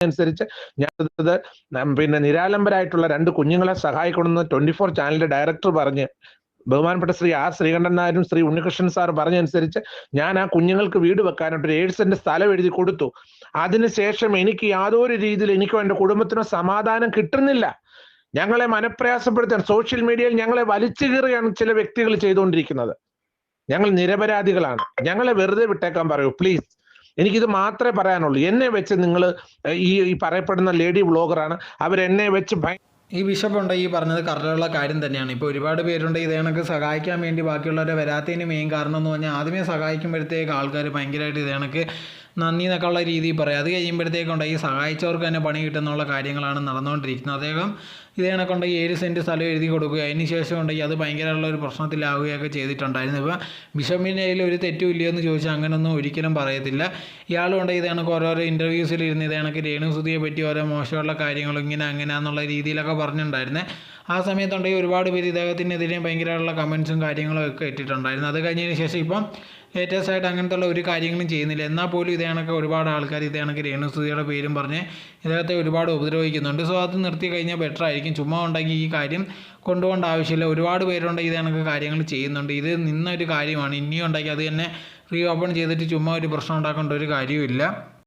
അനുസരിച്ച് ഞാൻ പിന്നെ നിരാലംബരായിട്ടുള്ള രണ്ട് കുഞ്ഞുങ്ങളെ സഹായിക്കണമെന്ന് ട്വന്റി ഫോർ ചാനലിന്റെ ഡയറക്ടർ പറഞ്ഞ് ബഹുമാനപ്പെട്ട ശ്രീ ആർ ശ്രീകണ്ഠൻ നായരും ശ്രീ ഉണ്ണികൃഷ്ണൻ സാർ പറഞ്ഞനുസരിച്ച് ഞാൻ ആ കുഞ്ഞുങ്ങൾക്ക് വീട് വെക്കാനായിട്ട് ഒരു ഏഴ് സെന്റ് സ്ഥലം എഴുതി കൊടുത്തു. അതിനുശേഷം എനിക്ക് യാതൊരു രീതിയിൽ എനിക്കോ എന്റെ കുടുംബത്തിനോ സമാധാനം കിട്ടുന്നില്ല. ഞങ്ങളെ മനപ്രയാസപ്പെടുത്താൻ സോഷ്യൽ മീഡിയയിൽ ഞങ്ങളെ വലിച്ചു കീറുകയാണ് ചില വ്യക്തികൾ ചെയ്തുകൊണ്ടിരിക്കുന്നത്. ഞങ്ങൾ നിരപരാധികളാണ്. ഞങ്ങളെ വെറുതെ വിട്ടേക്കാൻ പറയൂ പ്ലീസ് എനിക്കിത് മാത്രമേ പറയാനുള്ളൂ. എന്നെ വെച്ച് നിങ്ങൾ ഈ ഈ പറയപ്പെടുന്ന ലേഡി വ്ളോഗറാണ്. അവരെന്നെ വെച്ച് ഈ ബിഷപ്പുണ്ട് ഈ പറഞ്ഞത് കറക്റ്റുള്ള കാര്യം തന്നെയാണ്. ഇപ്പോൾ ഒരുപാട് പേരുണ്ട് ഇതേ കണക്ക് സഹായിക്കാൻ വേണ്ടി ബാക്കിയുള്ളവരെ വരാത്തതിന് മെയിൻ കാരണം എന്ന് പറഞ്ഞാൽ ആദ്യമേ സഹായിക്കുമ്പോഴത്തേക്ക് ആൾക്കാർ ഭയങ്കരമായിട്ട് ഇതേ കണക്ക് നന്ദി എന്നൊക്കെ ഉള്ള രീതിയിൽ പറയും. അത് കഴിയുമ്പോഴത്തേക്കുണ്ട് ഈ സഹായിച്ചവർക്ക് തന്നെ പണി കിട്ടുന്നുള്ള കാര്യങ്ങളാണ് നടന്നുകൊണ്ടിരിക്കുന്നത്. അദ്ദേഹം ഇത് കണക്കുണ്ടെങ്കിൽ ഏഴ് സെന്റ് സ്ഥലം എഴുതി കൊടുക്കുക. അതിന് ശേഷം ഉണ്ടെങ്കിൽ അത് ഭയങ്കരമുള്ള ഒരു പ്രശ്നത്തിലാവുകയൊക്കെ ചെയ്തിട്ടുണ്ടായിരുന്നു. ഇപ്പോൾ ബിഷപ്പിന്റെ കയ്യിൽ ഒരു തെറ്റും എന്ന് ചോദിച്ചാൽ അങ്ങനൊന്നും ഒരിക്കലും പറയത്തില്ല. ഇയാളും ഉണ്ട് ഇത് കണക്ക് ഓരോരോ ഇന്റർവ്യൂസിലിരുന്ന് ഇത് കണക്ക് രേണുസുതിയെ പറ്റി ഓരോ മോശമുള്ള കാര്യങ്ങളും ഇങ്ങനെ അങ്ങനെ എന്നുള്ള രീതിയിലൊക്കെ പറഞ്ഞിട്ടുണ്ടായിരുന്നേ. ആ സമയത്തുണ്ടെങ്കിൽ ഒരുപാട് പേര് ഇദ്ദേഹത്തിനെതിരെ ഭയങ്കരമായിട്ടുള്ള കമൻസും കാര്യങ്ങളും ഒക്കെ ഇട്ടിട്ടുണ്ടായിരുന്നു. അത് കഴിഞ്ഞതിന് ശേഷം ഇപ്പം ലേറ്റസ്റ്റ് ആയിട്ട് അങ്ങനത്തുള്ള ഒരു കാര്യങ്ങളും ചെയ്യുന്നില്ല. എന്നാൽ പോലും ഇതേ ഒരുപാട് ആൾക്കാർ ഇതേ കണക്ക് രേണുസുതിയുടെ പേരും പറഞ്ഞ് ഇദ്ദേഹത്തെ ഒരുപാട് ഉപദ്രവിക്കുന്നുണ്ട്. സോ അത് നിർത്തി കഴിഞ്ഞാൽ ബെറ്റർ ആയിരിക്കും. ചുമ്മാ ഉണ്ടെങ്കിൽ ഈ കാര്യം കൊണ്ടുപോകേണ്ട ആവശ്യമില്ല. ഒരുപാട് പേരുണ്ടെങ്കിൽ ഇതേ കാര്യങ്ങൾ ചെയ്യുന്നുണ്ട്. ഇത് നിന്നൊരു കാര്യമാണ്. ഇനിയും ഉണ്ടെങ്കിൽ അത് തന്നെ റീ ഓപ്പൺ ചെയ്തിട്ട് ചുമ്മാ ഒരു പ്രശ്നം ഉണ്ടാക്കേണ്ട ഒരു കാര്യവുമില്ല.